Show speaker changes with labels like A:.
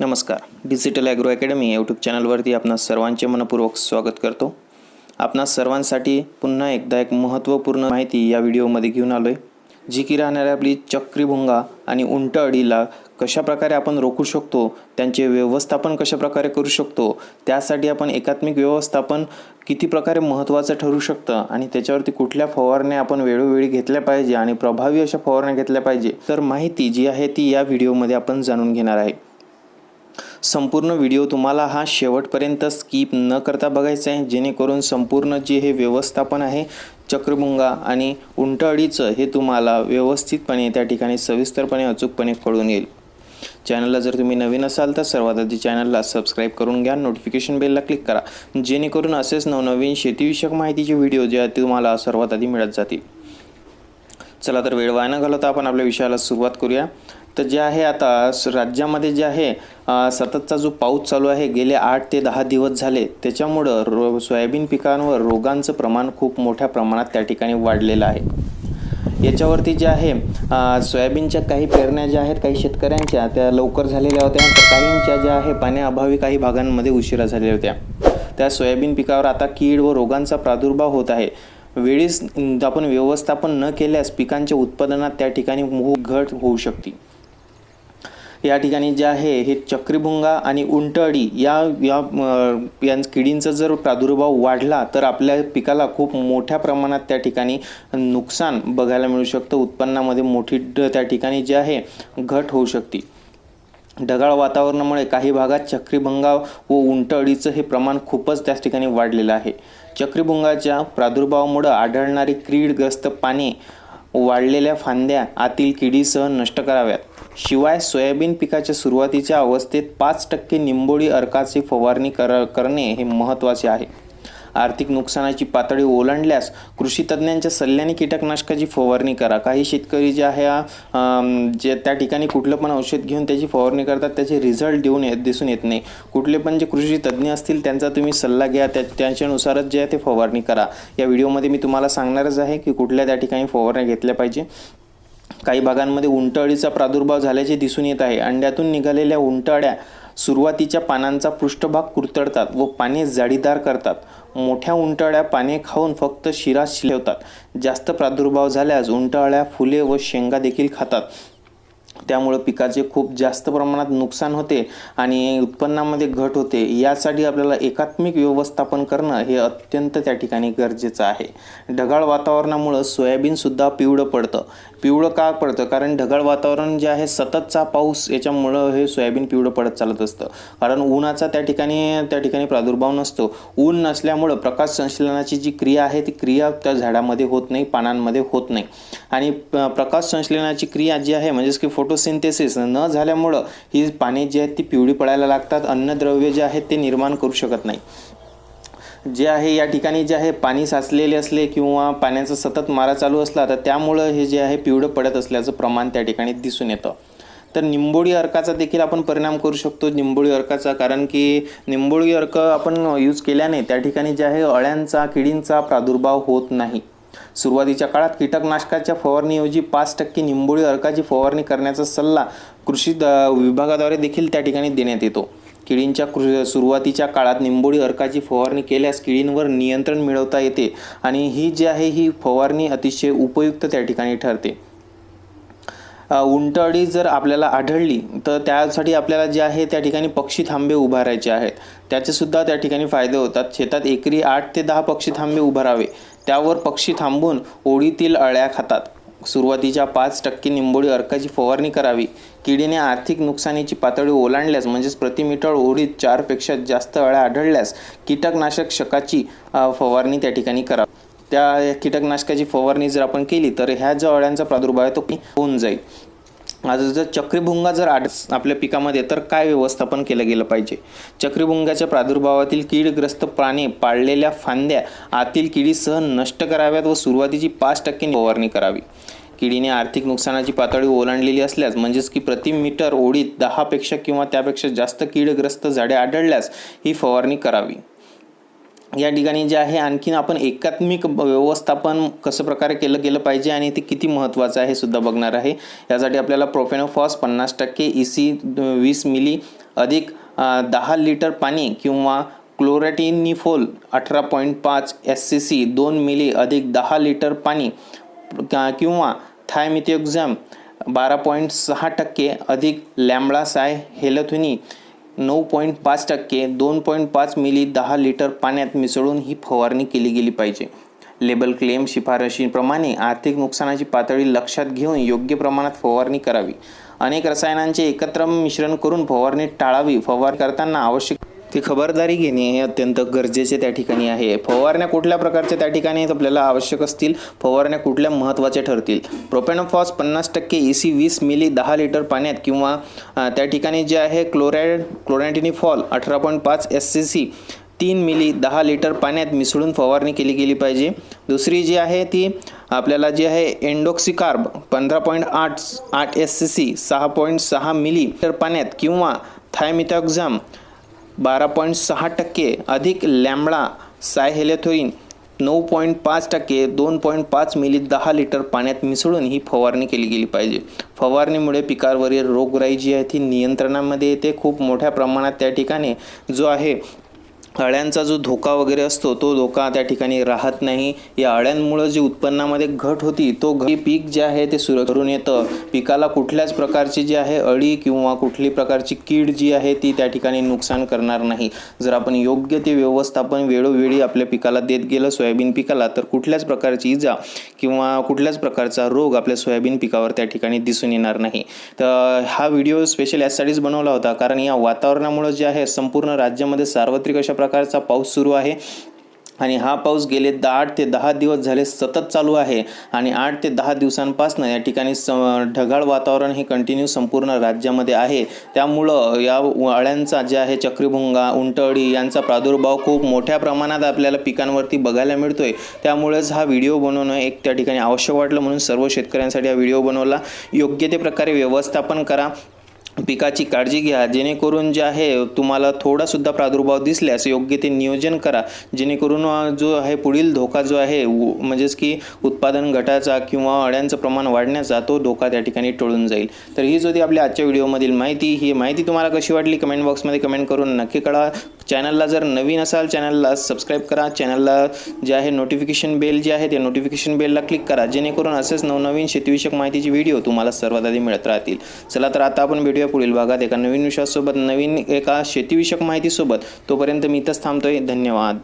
A: नमस्कार. Digital agro academy YouTube चॅनलवरती आपणास सर्वांचे मनपूर्वक स्वागत करतो. आपणास सर्वांसाठी पुन्हा एकदा एक महत्त्वपूर्ण माहिती या व्हिडिओमध्ये घेऊन आलो आहे जी की राहणाऱ्या आपली चक्रीभुंगा आणि उंट अडीला कशाप्रकारे आपण रोखू शकतो त्यांचे व्यवस्थापन कशाप्रकारे करू शकतो त्यासाठी आपण एकात्मिक व्यवस्थापन किती प्रकारे महत्त्वाचं ठरू शकतं आणि त्याच्यावरती कुठल्या फवारण्या आपण वेळोवेळी घेतल्या पाहिजे आणि प्रभावी अशा फवारण्या घेतल्या पाहिजे तर माहिती जी आहे ती या व्हिडिओमध्ये आपण जाणून घेणार आहे. संपूर्ण व्हिडिओ तुम्हाला हा शेवटपर्यंत स्किप न करता बघायचा आहे जेणेकरून संपूर्ण जे हे व्यवस्थापन आहे चक्रभुंगा आणि उंटअडीचं हे तुम्हाला व्यवस्थितपणे त्या ठिकाणी सविस्तरपणे अचूकपणे कळून येईल. चॅनलला जर तुम्ही नवीन असाल तर सर्वात आधी चॅनलला सबस्क्राईब करून घ्या नोटिफिकेशन बेलला क्लिक करा जेणेकरून असेच नवनवीन शेतीविषयक माहितीचे व्हिडिओ जे आहेत तुम्हाला सर्वात आधी मिळत जातील. चला तर वेळ वाया न घालवता आपण आपल्या विषयाला सुरुवात करूया. तर जे आहे आता स- राज्यामध्ये जे आहे सततचा जो पाऊस चालू आहे गेले आठ ते दहा दिवस झाले त्याच्यामुळं रो सोयाबीन पिकांवर रोगांचं प्रमाण खूप मोठ्या प्रमाणात त्या ठिकाणी वाढलेलं आहे. याच्यावरती जे आहे सोयाबीनच्या काही पेरण्या ज्या आहेत काही शेतकऱ्यांच्या त्या लवकर झालेल्या होत्या तर काहींच्या ज्या आहे पाण्याअभावी काही भागांमध्ये उशिरा झालेल्या होत्या. त्या सोयाबीन पिकावर आता कीड व रोगांचा प्रादुर्भाव होत आहे. वेळीच आपण व्यवस्थापन न केल्यास पिकांच्या उत्पादनात त्या ठिकाणी खूप घट होऊ शकते. या ठिकाणी जे आहे हे चक्रीभुंगा आणि उंटअळी या या यां किडींचा जर प्रादुर्भाव वाढला तर आपल्या पिकाला खूप मोठ्या प्रमाणात त्या ठिकाणी नुकसान बघायला मिळू शकतं. उत्पन्नामध्ये मोठी ड- त्या ठिकाणी जे आहे घट होऊ शकते. ढगाळ वातावरणामुळे काही भागात चक्रीभंगा व उंटअळीचं हे प्रमाण खूपच त्याच ठिकाणी वाढलेलं आहे. चक्रीभुंगाच्या प्रादुर्भावामुळं आढळणारी क्रीडग्रस्त पाने वाढलेल्या फांद्या आतील किडीसह नष्ट कराव्यात. शिवाय सोयाबीन पिकाच्या सुरुवातीच्या अवस्थेत पाच टक्के निंबोळी अर्काची फवारणी कर करणे हे महत्त्वाचे आहे. आर्थिक नुकसानाची पातळी ओलांडल्यास कृषी तज्ज्ञांच्या सल्ल्याने कीटकनाशकाची फवारणी करा. काही शेतकरी जे आहे जे त्या ठिकाणी कुठलं पण औषध घेऊन त्याची फवारणी करतात त्याचे रिझल्ट देऊन येत दिसून येत नाही. कुठले पण जे कृषी तज्ज्ञ असतील त्यांचा तुम्ही सल्ला घ्या त्या त्यांच्यानुसारच जे आहे ते फवारणी करा. या व्हिडिओमध्ये मी तुम्हाला सांगणारच आहे की कुठल्या त्या ठिकाणी फवारण्या घेतल्या पाहिजे. काही भागांमध्ये उंटअळीचा प्रादुर्भाव झाल्याचे दिसून येत आहे. अंड्यातून निघालेल्या उंटअळ्या सुरुवातीच्या पानांचा पृष्ठभाग कुरतडतात व पाने जाडीदार करतात. मोठ्या उंटाळ्या पाने खाऊन फक्त शिरा शिलवतात जास्त प्रादुर्भाव झाल्यास उंटाळ्या फुले व शेंगा देखील खातात. त्यामुळं पिकाचे खूप जास्त प्रमाणात नुकसान होते आणि उत्पन्नामध्ये घट होते. यासाठी आपल्याला एकात्मिक व्यवस्थापन करणं हे अत्यंत त्या ठिकाणी गरजेचं आहे. ढगाळ वातावरणामुळं सोयाबीनसुद्धा पिवळं पडतं. पिवळं का पडतं? कारण ढगाळ वातावरण जे आहे सततचा पाऊस याच्यामुळं हे सोयाबीन पिवळं पडत चालत असतं. कारण उन्हाचा त्या ठिकाणी त्या ठिकाणी प्रादुर्भाव नसतो. ऊन नसल्यामुळं प्रकाश संश्लेषणाची जी क्रिया आहे ती क्रिया त्या झाडामध्ये होत नाही पानांमध्ये होत नाही. आणि प्रकाश संश्लेषणाची क्रिया जी आहे म्हणजेच की फोटो फोटोसिंथेसिस न झाल्यामुळं ही पाने जी आहेत ती पिवळी पडायला लागतात. अन्नद्रव्य जे आहेत ते निर्माण करू शकत नाही. जे आहे या ठिकाणी जे आहे पाणी साचलेले असले किंवा पाण्याचा सतत मारा चालू असला तर त्यामुळं हे जे आहे पिवळं पडत असल्याचं प्रमाण त्या ठिकाणी दिसून येतं. तर निंबोळी अर्काचा देखील आपण परिणाम करू शकतो. निंबोळी अर्काचा कारण की निंबोळी अर्क आपण यूज केल्याने त्या ठिकाणी जे आहे अळ्यांचा किडींचा प्रादुर्भाव होत नाही. सुरुवातीच्या काळात कीटकनाशकाच्या फवारणीऐवजी पाच टक्के निंबोळी अर्काची फवारणी करण्याचा सल्ला कृषी द- विभागाद्वारे देखील त्या ठिकाणी देण्यात येतो. किडींच्या कृ सुरुवातीच्या काळात निंबोळी अर्काची फवारणी केल्यास किडींवर नियंत्रण मिळवता येते आणि ही जी आहे ही फवारणी अतिशय उपयुक्त त्या ठिकाणी ठरते. उंटअळी जर आपल्याला आढळली तर त्यासाठी आपल्याला जे आहे त्या ठिकाणी पक्षी थांबे उभारायचे आहेत. त्याचेसुद्धा त्या ठिकाणी फायदे होतात. शेतात एकरी आठ ते दहा पक्षी थांबे उभारावे त्यावर पक्षी थांबून ओळीतील अळ्या खातात. सुरुवातीच्या पाच टक्के निंबोळी अर्काची फवारणी करावी. किडीने आर्थिक नुकसानीची पातळी ओलांडल्यास म्हणजेच प्रति मीटर चारपेक्षा जास्त अळ्या आढळल्यास कीटकनाशक शकाची फवारणी त्या ठिकाणी करावी. त्या कीटकनाशकाची फवारणी जर आपण केली तर ह्या ज्या अळ्यांचा प्रादुर्भाव आहे तो होऊन जाईल. आज जर चक्रीभुंगा जर आड आपल्या पिकामध्ये तर काय व्यवस्थापन केलं गेलं पाहिजे? चक्रीभुंगाच्या प्रादुर्भावातील कीडग्रस्त प्राणी पाळलेल्या फांद्या आतील किडीसह नष्ट कराव्यात व सुरुवातीची पाच टक्के फवारणी करावी. किडीने आर्थिक नुकसानाची पातळी ओलांडलेली असल्यास म्हणजेच की प्रति मीटर ओढीत दहापेक्षा किंवा त्यापेक्षा जास्त कीडग्रस्त झाडे आढळल्यास ही फवारणी करावी. या ठिकाणी जे आहे आणखीन आपण एकात्मिक व्यवस्थापन कसं प्रकारे केलं गेलं पाहिजे आणि ते किती महत्त्वाचं आहे सुद्धा बघणार आहे. यासाठी आपल्याला प्रोफेनोफॉस पन्नास टक्के ई सी वीस मिली अधिक दहा लिटर पाणी किंवा क्लोरॅटिनिफोल अठरा पॉईंट पाच एस सी सी दोन मिली अधिक दहा लिटर पाणी का- किंवा थायमिथिओक्झॅम बारा पॉईंट सहा टक्के अधिक लॅम्बडासाय साय नऊ पॉईंट पाच टक्के दोन पॉईंट पाच मिली दहा लिटर पाण्यात मिसळून ही फवारणी केली गेली पाहिजे. लेबल क्लेम शिफारशीप्रमाणे आर्थिक नुकसानाची पातळी लक्षात घेऊन योग्य प्रमाणात फवारणी करावी. अनेक रसायनांचे एकत्र मिश्रण करून फवारणी टाळावी. फवार करताना आवश्यक ती खबरदारी घेणे हे अत्यंत गरजेचे त्या ठिकाणी आहे. फवारण्या कुठल्या प्रकारच्या त्या ठिकाणी आपल्याला आवश्यक असतील? फवारण्या कुठल्या महत्त्वाच्या ठरतील? प्रोपेनोफॉस पन्नास टक्के ई सी वीस मिली दहा लिटर पाण्यात किंवा त्या ठिकाणी जे आहे क्लोराईड क्लोरॅन्टिनिफॉल अठरा पॉईंट पाच एस सी सी तीन मिली दहा लिटर पाण्यात मिसळून फवारणी केली गेली पाहिजे. दुसरी जी आहे ती आपल्याला जी आहे एन्डोक्सिकार्ब पंधरा पॉईंट आठ आठ एस सी सी सहा पॉईंट सहा मिली लिटर पाण्यात किंवा थायमिथॉक्झाम बारा पॉईंट सहा टक्के अधिक लॅम्बडा सायहेलेथोईन नऊ पॉईंट पाच टक्के दोन पॉईंट पाच मिली दहा लिटर पाण्यात मिसळून ही फवारणी केली गेली पाहिजे. फवारणीमुळे पिकावरील रोगराई जी आहे ती नियंत्रणामध्ये येते. खूप मोठ्या प्रमाणात त्या ठिकाणी जो आहे अळ्यांचा जो धोका वगैरे असतो तो धोका त्या ठिकाणी राहत नाही. या अळ्यांमुळं जी उत्पन्नामध्ये घट होती तो घ पीक जे आहे ते सुर करून येतं. पिकाला कुठल्याच प्रकारची जी आहे अळी किंवा कुठली प्रकारची कीड जी आहे ती त्या ठिकाणी नुकसान करणार नाही. जर आपण योग्य ते व्यवस्थापन वेळोवेळी आपल्या पिकाला देत गेलं सोयाबीन पिकाला तर कुठल्याच प्रकारची इजा किंवा कुठल्याच प्रकारचा रोग आपल्या सोयाबीन पिकावर त्या ठिकाणी दिसून येणार नाही. तर हा व्हिडिओ स्पेशल यासाठीच बनवला होता कारण या वातावरणामुळं जे आहे संपूर्ण राज्यामध्ये सार्वत्रिक अशा प्रकारचा पाऊस सुरू आहे. आणि हा पाऊस गेले द आठ ते दहा दिवस झाले सतत चालू आहे. आणि आठ ते दहा दिवसांपासून या ठिकाणी स ढगाळ वातावरण हे कंटिन्यू संपूर्ण राज्यामध्ये आहे. त्यामुळं या अळ्यांचा जे आहे चक्रीभुंगा उंटअळी यांचा प्रादुर्भाव खूप मोठ्या प्रमाणात आपल्याला पिकांवरती बघायला मिळतोय. त्यामुळेच हा व्हिडिओ बनवणं एक त्या ठिकाणी आवश्यक वाटलं म्हणून सर्व शेतकऱ्यांसाठी हा व्हिडिओ बनवला. योग्य ते प्रकारे व्यवस्थापन करा. पिकाची काळजी घ्या जेणेकरून जे आहे तुम्हाला थोडासुद्धा प्रादुर्भाव दिसल्यास योग्य ते नियोजन करा. जेणेकरून जो आहे पुढील धोका जो आहे उ- म्हणजेच की उत्पादन घटाचा किंवा अळ्यांचं प्रमाण वाढण्याचा तो धोका त्या ठिकाणी टळून जाईल. तर हीच होती आपल्या आजच्या व्हिडिओमधील माहिती ही माहिती तुम्हाला कशी वाटली कमेंट बॉक्समध्ये कमेंट करून नक्की कळा चॅनलला जर नवीन असाल चॅनलला सबस्क्राईब करा. चॅनलला जे आहे नोटिफिकेशन बेल जे आहे ते नोटिफिकेशन बेलला क्लिक करा. जेणेकरून असेच नवनवीन शेतीविषयक माहितीची व्हिडिओ तुम्हाला सर्वात आधी मिळत राहतील. चला तर आता आपण भेटूया पुढील भागात. एका नवीन विषयासोबत नवीन एका शेतीविषयक माहितीसोबत. तोपर्यंत मी इथंच थांबतोय. धन्यवाद.